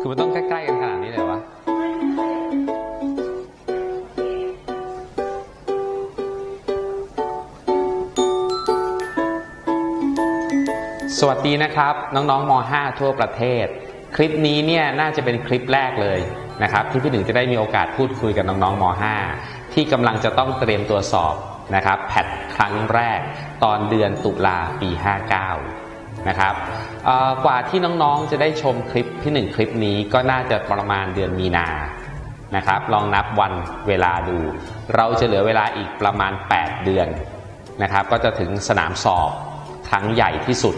คือมันต้องใกล้ๆกันขนาดนี้เลยวะสวัสดีนะครับ น้องๆม .5 ทั่วประเทศ คลิปนี้เนี่ยน่าจะเป็นคลิปแรกเลยนะครับ ที่พี่หนึ่งจะได้มีโอกาสพูดคุยกับน้องๆม .5 ที่กำลังจะต้องเตรียมตัวสอบนะครับแพทครั้งแรกตอนเดือนตุลาปี 59 นะครับกว่าที่น้องๆจะได้ชมคลิปที่หนึ่งคลิปนี้ก็น่าจะประมาณเดือนมีนานะครับ ลองนับวันเวลาดู เราจะเหลือเวลาอีกประมาณ 8 เดือนนะครับ ก็จะถึงสนามสอบครั้งใหญ่ที่สุด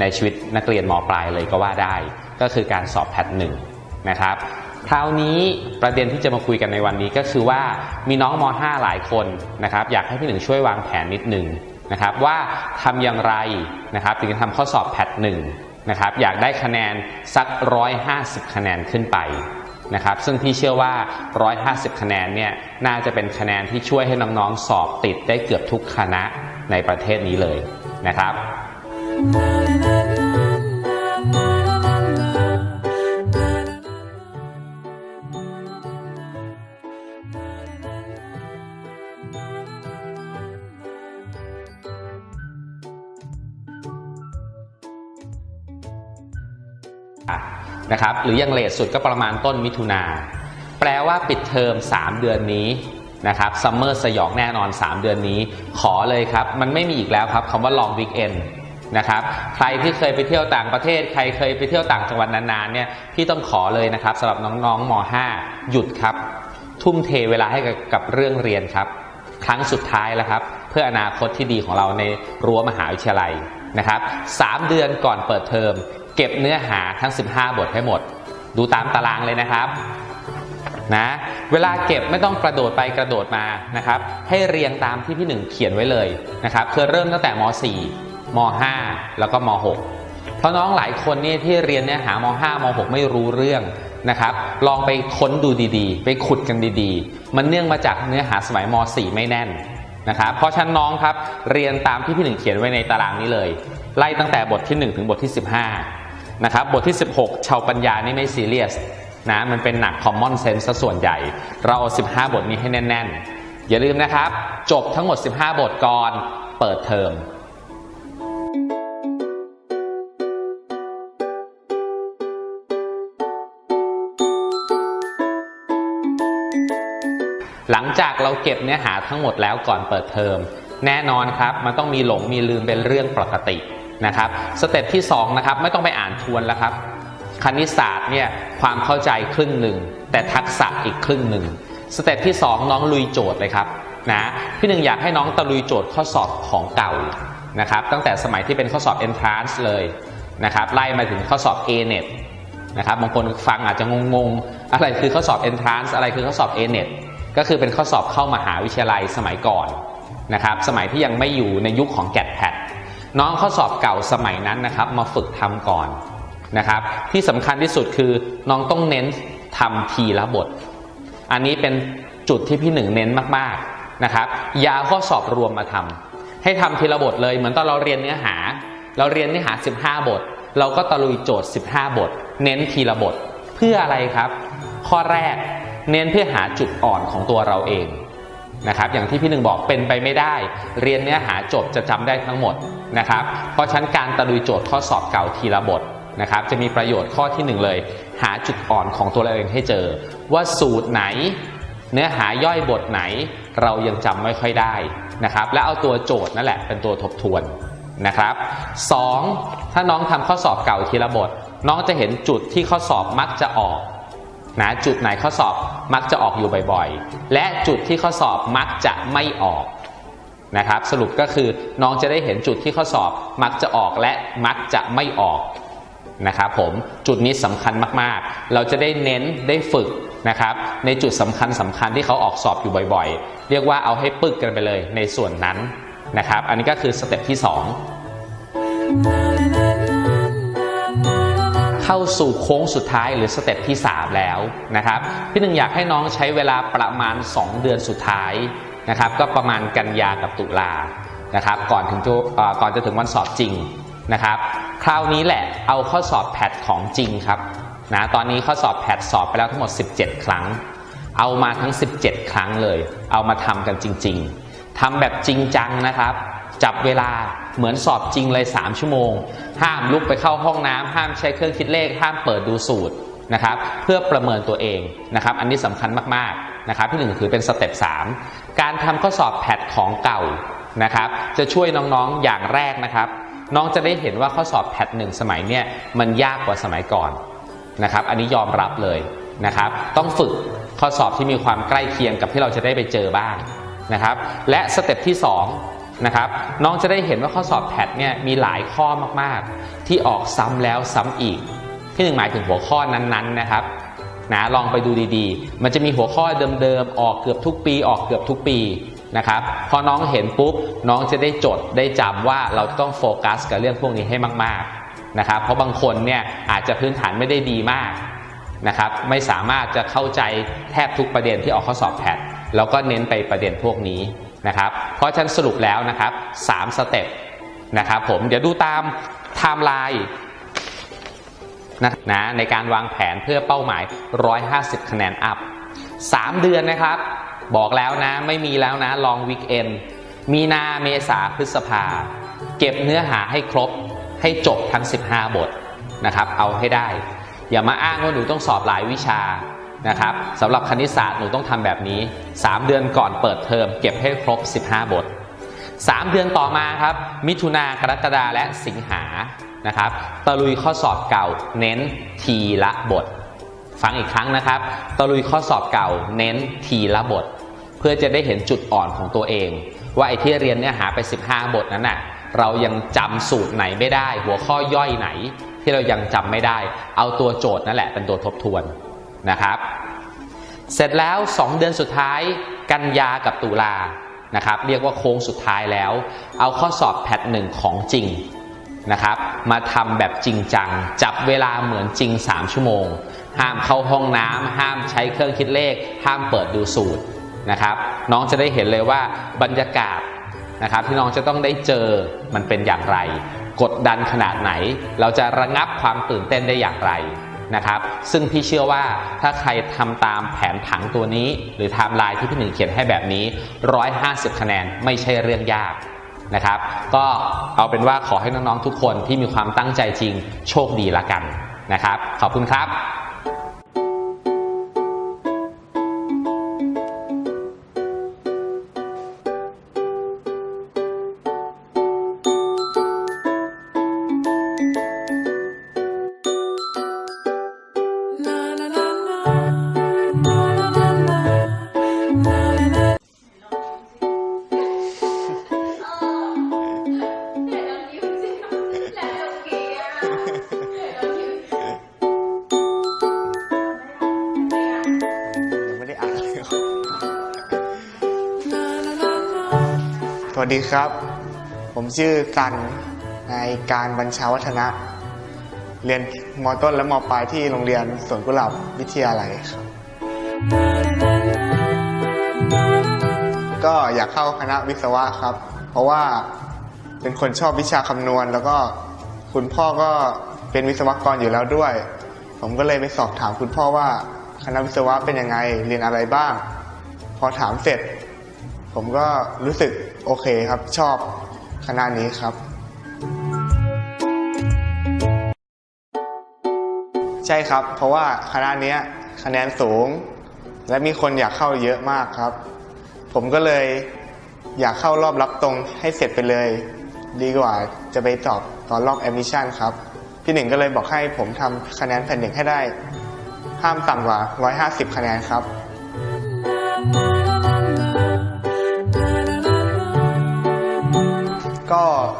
ในชีวิตนักเรียนมปลายเลยก็ว่าได้ ก็คือการสอบแพทหนึ่งนะครับ คราวนี้ประเด็นที่จะมาคุยกันในวันนี้ก็คือว่ามีน้องม .5 หลายคนนะครับ อยากให้พี่หนึ่งช่วยวางแผนนิดหนึ่ง นะครับว่าทำอย่างไรนะครับถึงจะทำข้อสอบแพทหนึ่งนะครับอยากได้คะแนนสัก 150 คะแนนขึ้นไปนะครับซึ่งพี่เชื่อว่า 150 คะแนนเนี่ยน่าจะเป็นคะแนนที่ช่วยให้น้องๆสอบติดได้เกือบทุกคณะในประเทศนี้เลยนะครับ นะครับหรือยังเลทสุดก็ประมาณต้นมิถุนาแปลว่าปิดเทอม 3 เดือนนี้นะครับซัมเมอร์สยองแน่นอน 3 เดือนนี้ ขอเลยครับ มันไม่มีอีกแล้วครับคำว่า long weekend นะครับใครที่เคยไปเที่ยวต่างประเทศ ใครเคยไปเที่ยวต่างจังหวัดนานๆเนี่ยพี่ต้องขอเลยนะครับสำหรับน้องๆม .5 หยุดครับ ทุ่มเทเวลาให้กับกับเรื่องเรียนครับ ครั้งสุดท้ายแล้วครับ เพื่ออนาคตที่ดีของเราในรั้วมหาวิทยาลัยนะครับสามเดือนก่อนเปิดเทอม เก็บเนื้อหาทั้ง 15 บทให้หมด ดูตามตารางเลยนะครับนะเวลาเก็บไม่ต้องกระโดดไปกระโดดมานะครับ ให้เรียงตามที่พี่หนึ่งเขียนไว้เลยนะครับคือเริ่มตั้งแต่ม .4 ม .5 แล้วก็ม .6 เพราะน้องหลายคนนี่ที่เรียนเนื้อหาม5ม 6 ไม่รู้เรื่องนะครับ ลองไปค้นดูดีๆ ไปขุดกันดีๆ มันเนื่องมาจากเนื้อหาสมัยม .4 ไม่แน่นนะครับเพราะฉะนันน้องครับเรียนตามที่พี่หนึ่งเขียนไว้ในตารางนี้เลย ไล่ตั้งแต่บทที่ 1 ถึงบทที่ 15 นะครับบทที่ 16 ชาวปัญญานี่ไม่ซีเรียสนะมันเป็นหนัก common sense ซะส่วนใหญ่ เราเอา 15 บทนี้ให้แน่น ๆ อย่าลืมนะครับ จบทั้งหมด 15 บทก่อนเปิดเทอมหลังจากเราเก็บเนื้อหาทั้งหมดแล้วก่อนเปิดเทอมแน่นอนครับ มันต้องมีหลงมีลืมเป็นเรื่องปกติ นะครับสเต็ปที่2นะครับไม่ต้องไปอ่านทวนแล้วครับ คณิตศาสตร์เนี่ยความเข้าใจครึ่งหนึ่ง แต่ทักษะอีกครึ่งหนึ่งสเต็ปที่ 2 น้องลุยโจทย์เลยครับนะพี่หนึ่งอยากให้น้องตะลุยโจทย์ข้อสอบของเก่านะครับตั้งแต่สมัยที่เป็นข้อสอบ entrance เลยนะครับไล่มาถึงข้อสอบ A-net นะครับบางคนฟังอาจจะงงๆ อะไรคือข้อสอบ entrance อะไรคือข้อสอบ A-net ก็คือเป็นข้อสอบเข้ามหาวิทยาลัยสมัยก่อนนะครับสมัยที่ยังไม่อยู่ในยุคของ GAT PAT น้องข้อสอบเก่าสมัยนั้นนะครับ มาฝึกทำก่อนนะครับ ที่สำคัญที่สุดคือน้องต้องเน้นทำทีละบท อันนี้เป็นจุดที่พี่หนึ่งเน้นมากๆนะครับยาข้อสอบรวมมาทำให้ทำทีละบทเลยเหมือนตอนเราเรียนเนื้อหา เราเรียนเนื้อหา 15 บท เราก็ตะลุยโจทย์ 15 บท เน้นทีละบท เพื่ออะไรครับ ข้อแรกเน้นเพื่อหาจุดอ่อนของตัวเราเอง นะครับอย่างที่พี่หนึ่งบอกเป็นไปไม่ได้ เรียนเนื้อหาจบจะจำได้ทั้งหมดนะครับเพราะชั้นการตะลุยโจทย์ข้อสอบเก่าทีละบทนะครับจะมีประโยชน์ข้อที่หนึ่งเลย หาจุดอ่อนของตัวเราเองให้เจอ ว่าสูตรไหน เนื้อหาย่อยบทไหน เรายังจำไม่ค่อยได้นะครับและเอาตัวโจทย์นั่นแหละเป็นตัวทบทวนนะครับ 2. ถ้าน้องทำข้อสอบเก่าทีละบท น้องจะเห็นจุดที่ข้อสอบมักจะออก นะจุดไหนข้อสอบมักจะออกอยู่บ่อยๆ และจุดที่ข้อสอบมักจะไม่ออกนะครับ สรุปก็คือน้องจะได้เห็นจุดที่ข้อสอบมักจะออกและมักจะไม่ออกนะครับผมจุดนี้สำคัญมากๆ เราจะได้เน้นได้ฝึกนะครับในจุดสำคัญสำคัญที่เขาออกสอบอยู่บ่อยๆ เรียกว่าเอาให้ปึกกันไปเลยในส่วนนั้นนะครับ อันนี้ก็คือสเต็ปที่ 2 เข้าสู่โค้งสุดท้ายหรือสเต็ปที่ 3 แล้วนะครับพี่หนึ่งอยากให้น้องใช้เวลาประมาณ 2 เดือนสุดท้ายนะครับก็ประมาณกันยากับตุลานะครับก่อนถึงจะเอ่อก่อนจะถึงวันสอบจริงนะครับคราวนี้แหละเอาข้อสอบแพทของจริงครับนะตอนนี้ข้อสอบแพทสอบไปแล้วทั้งหมด 17 ครั้ง เอามาทั้ง 17 ครั้งเลย เอามาทำกันจริง ๆทำแบบจริงจังนะครับ จับเวลาเหมือนสอบจริงเลย 3 ชั่วโมง ห้ามลุกไปเข้าห้องน้ำห้ามใช้เครื่องคิดเลข ห้ามเปิดดูสูตรนะครับ เพื่อประเมินตัวเองนะครับ อันนี้สำคัญมากๆนะครับ ที่หนึ่งคือเป็นสเต็ป3การทำข้อสอบแพทของเก่านะครับ จะช่วยน้องๆอย่างแรกนะครับ น้องจะได้เห็นว่าข้อสอบแพทหนึ่งสมัยเนี่ยมันยากกว่าสมัยก่อนนะครับ อันนี้ยอมรับเลยนะครับ ต้องฝึกข้อสอบที่มีความใกล้เคียงกับที่เราจะได้ไปเจอบ้างนะครับ และสเต็ปที่ 2 นะครับน้องจะได้เห็นว่าข้อสอบแพทเนี่ยมีหลายข้อมากๆ ที่ออกซ้ำแล้วซ้ำอีก ที่หนึ่งหมายถึงหัวข้อนั้นๆนะครับนะลองไปดูดีๆ มันจะมีหัวข้อเดิมๆ ออกเกือบทุกปี ออกเกือบทุกปีนะครับพอน้องเห็นปุ๊บน้องจะได้จดได้จำว่าเราต้องโฟกัสกับเรื่องพวกนี้ให้มากๆนะครับเพราะบางคนเนี่ยอาจจะพื้นฐานไม่ได้ดีมากนะครับไม่สามารถจะเข้าใจแทบทุกประเด็นที่ออกข้อสอบแพทแล้วก็เน้นไปประเด็นพวกนี้ นะครับ เพราะฉันสรุปแล้วนะครับ3สเต็ปนะครับผมเดี๋ยวดูตามไทม์ไลน์นะนะในการวางแผนเพื่อเป้าหมาย 150 คะแนนอัพ 3 เดือนนะครับ บอกแล้วนะไม่มีแล้วนะลองวิกเอนมีนาเมษาพฤษภา เก็บเนื้อหาให้ครบให้จบทั้ง 15 บทนะครับ เอาให้ได้ อย่ามาอ้างว่าหนูต้องสอบหลายวิชา นะครับสำหรับคณิตศาสตร์หนูต้องทำแบบนี้ 3 เดือนก่อนเปิดเทอมเก็บให้ครบ 15 บท 3 เดือนต่อมาครับ มิถุนากรกฎาและสิงหานะครับตะลุยข้อสอบเก่าเน้นทีละบท ฟังอีกครั้งนะครับ ตะลุยข้อสอบเก่าเน้นทีละบท เพื่อจะได้เห็นจุดอ่อนของตัวเอง ว่าไอ้ที่เรียนเนี่ยหาไป 15 บทนั้นน่ะเรายังจำสูตรไหนไม่ได้ หัวข้อย่อยไหน ที่เรายังจำไม่ได้ เอาตัวโจทย์นั่นแหละเป็นตัวทบทวน นะครับ เสร็จแล้ว 2 เดือนสุดท้ายกันยากับตุลานะครับ เรียกว่าโค้งสุดท้ายแล้ว เอาข้อสอบแพทหนึ่งของจริงนะครับ มาทำแบบจริงจัง จับเวลาเหมือนจริง 3 ชั่วโมง ห้ามเข้าห้องน้ำห้ามใช้เครื่องคิดเลข ห้ามเปิดดูสูตรนะครับ น้องจะได้เห็นเลยว่าบรรยากาศนะครับที่น้องจะต้องได้เจอมันเป็นอย่างไร กดดันขนาดไหน เราจะระงับความตื่นเต้นได้อย่างไร นะครับ ซึ่งพี่เชื่อว่าถ้าใครทำตามแผนผังตัวนี้ หรือไทม์ไลน์ที่พี่หนึ่งเขียนให้แบบนี้ 150 คะแนนไม่ใช่เรื่องยากนะครับ ก็เอาเป็นว่าขอให้น้องๆทุกคนที่มีความตั้งใจจริงโชคดีละกันนะครับ ขอบคุณครับ วัสดีครับ ผมชื่อกันนายการบัญชาวัฒนะ เรียนมต้นและมปลายที่โรงเรียนสวนกุหลาบวิทยาลัยครับ ก็อยากเข้าคณะวิศวะครับ เพราะว่าเป็นคนชอบวิชาคำนวณ แล้วก็คุณพ่อก็เป็นวิศวกรอยู่แล้วด้วย ผมก็เลยไปสอบถามคุณพ่อว่าคณะวิศวะเป็นยังไงเรียนอะไรบ้าง พอถามเสร็จ ผมก็รู้สึกโอเคครับ ชอบคณะนี้ครับ ใช่ครับ เพราะว่าคณะนี้คะแนนสูง และมีคนอยากเข้าเยอะมากครับ ผมก็เลยอยากเข้ารอบรับตรงให้เสร็จไปเลย ดีกว่าจะไปสอบตอนรอบแอดมิชชั่นครับ พี่หนึ่งก็เลยบอกให้ผมทำคะแนนแผ่นหนึ่งให้ได้ ห้ามต่ำกว่า 150 คะแนนครับ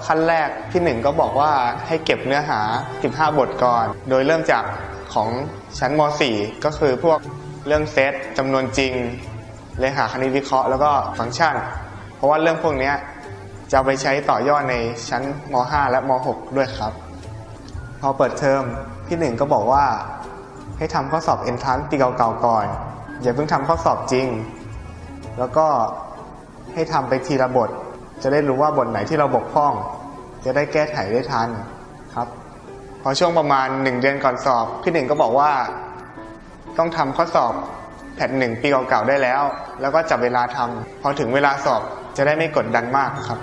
ขั้นแรกพี่หนึ่งก็บอกว่าให้เก็บเนื้อหา 15 บทก่อน โดยเริ่มจากของชั้นม .4 ก็คือพวกเรื่องเซตจำนวนจริง เลขาคณิตวิเคราะห์แล้วก็ฟังก์ชัน เพราะว่าเรื่องพวกนี้จะไปใช้ต่อยอดในชั้นม .5 และม .6 ด้วยครับ พอเปิดเทอมพี่หนึ่งก็บอกว่าให้ทำข้อสอบเอนทานปีเก่าๆก่อน อย่าเพิ่งทำข้อสอบจริง แล้วก็ให้ทำไปทีละบท จะได้รู้ว่าบทไหนที่เราบกพร่อง จะได้แก้ไขได้ทันครับ พอช่วงประมาณ 1 เดือนก่อนสอบพี่หนึ่งก็บอกว่า ต้องทำข้อสอบแพทหนึ่งปีเก่าๆได้แล้ว แล้วก็จับเวลาทำพอถึงเวลาสอบจะได้ไม่กดดันมากครับ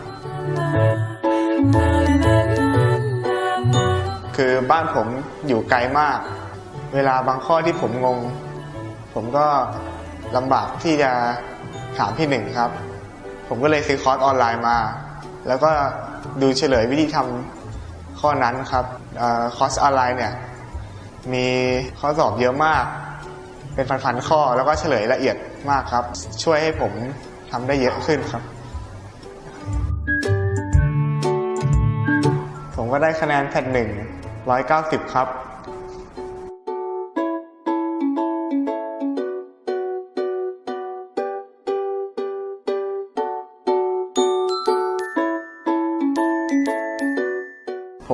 คือบ้านผมอยู่ไกลมาก เวลาบางข้อที่ผมงง ผมก็ลำบากที่จะถามพี่หนึ่งครับ ผมก็เลยซื้อคอร์สออนไลน์มา แล้วก็ดูเฉลยวิธีทำข้อนั้นครับอคอร์สออนไลน์เนี่ยมีข้อสอบเยอะมาก เป็นพันๆข้อแล้วก็เฉลยละเอียดมากครับ ช่วยให้ผมทำได้เยอะขึ้นครับ ผมก็ได้คะแนนแพทหนึ่งร้อยเก้าสิบครับ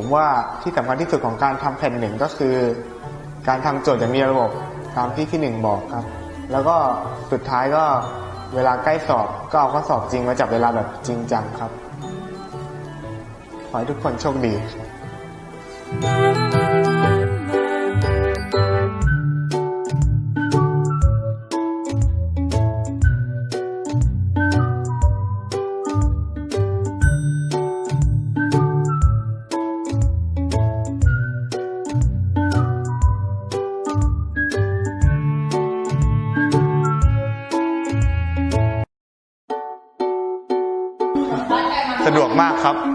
ผมว่าที่สำคัญที่สุดของการทำแผ่นหนึ่งก็คือ การทำโจทย์อย่างมีระบบตามที่ที่หนึ่งบอกครับ แล้วก็สุดท้ายก็เวลาใกล้สอบก็เอาข้อสอบจริงมาจับเวลาแบบจริงจังครับ ขอให้ทุกคนโชคดี ครับอันนี้